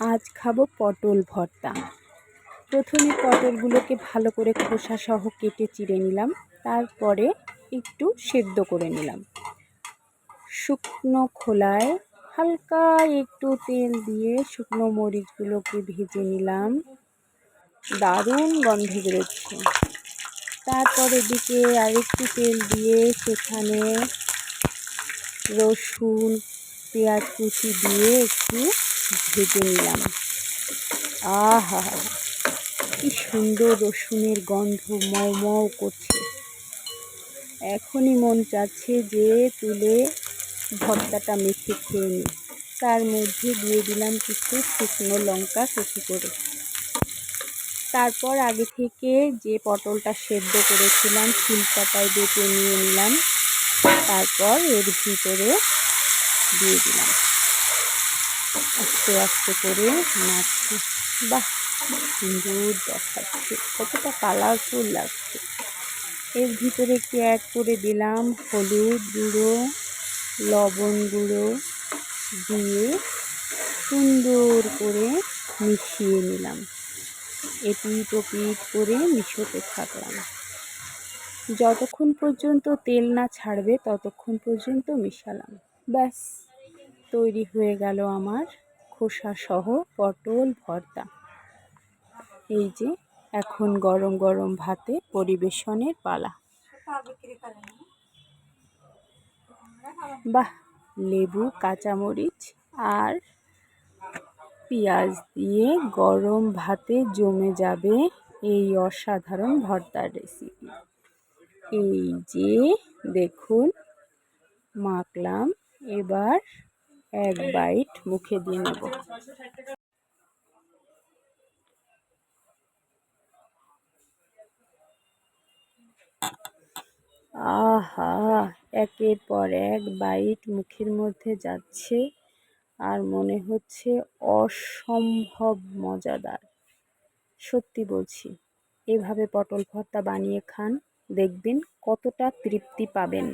আজ খাব পটল ভর্তা। প্রথমে পটলগুলোকে ভালো করে খোসা সহ কেটে চিড়ে নিলাম, তারপরে একটু সেদ্ধ করে নিলাম। শুকনো খোলায় হালকা একটু তেল দিয়ে শুকনো মরিচগুলোকে ভেজে নিলাম। দারুণ গন্ধ বেরোচ্ছে। তারপর এদিকে আরেকটু তেল দিয়ে সেখানে রসুন, পেঁয়াজ কুচি দিয়ে একটু ভেজে নিলাম। আহা, কি সুন্দর রসুনের গন্ধ মৌ মৌ করছে। এখনই মন চাচ্ছে যে তুলে ভর্তাটা মেখে খেয়ে নিই। তার মধ্যে দিয়ে দিলাম কিছু শুকনো লঙ্কা কুচি করে। তারপর আগে থেকে যে পটলটা সেদ্ধ করেছিলাম শিলপাতায় বেটে নিয়ে নিলাম। তারপর এর ভিতরে দিয়ে দিলাম। আস্তে আস্তে করে নাচছি। বাহ সুন্দর দেখাচ্ছে, কতটা কালারফুল লাগছে। এর ভিতরে একটু অ্যাড করে দিলাম হলুদ গুঁড়ো, লবণ গুঁড়ো দিয়ে সুন্দর করে মিশিয়ে নিলাম। এপিট ওপিট করে মিশোতে থাকলাম। যতক্ষণ পর্যন্ত তেল না ছাড়বে, ততক্ষণ পর্যন্ত মিশালাম। ব্যাস, তৈরি হয়ে গেল আমার খোসা সহ পটল ভর্তা। এই যে, এখন গরম গরম ভাতে পরিবেশনের পালা। বাহ, লেবু, কাঁচামরিচ আর পেঁয়াজ দিয়ে গরম ভাতে জমে যাবে এই অসাধারণ ভর্তার রেসিপি এই যে, দেখুন, মাখলাম, এবার এক বাইট মুখে দিয়ে নেব। আহা, একের পর এক বাইট মুখের মধ্যে যাচ্ছে আর মনে হচ্ছে অসম্ভব মজাদার। সত্যি বলছি, এভাবে পটল ভর্তা বানিয়ে খান, দেখবেন কতটা তৃপ্তি পাবেন।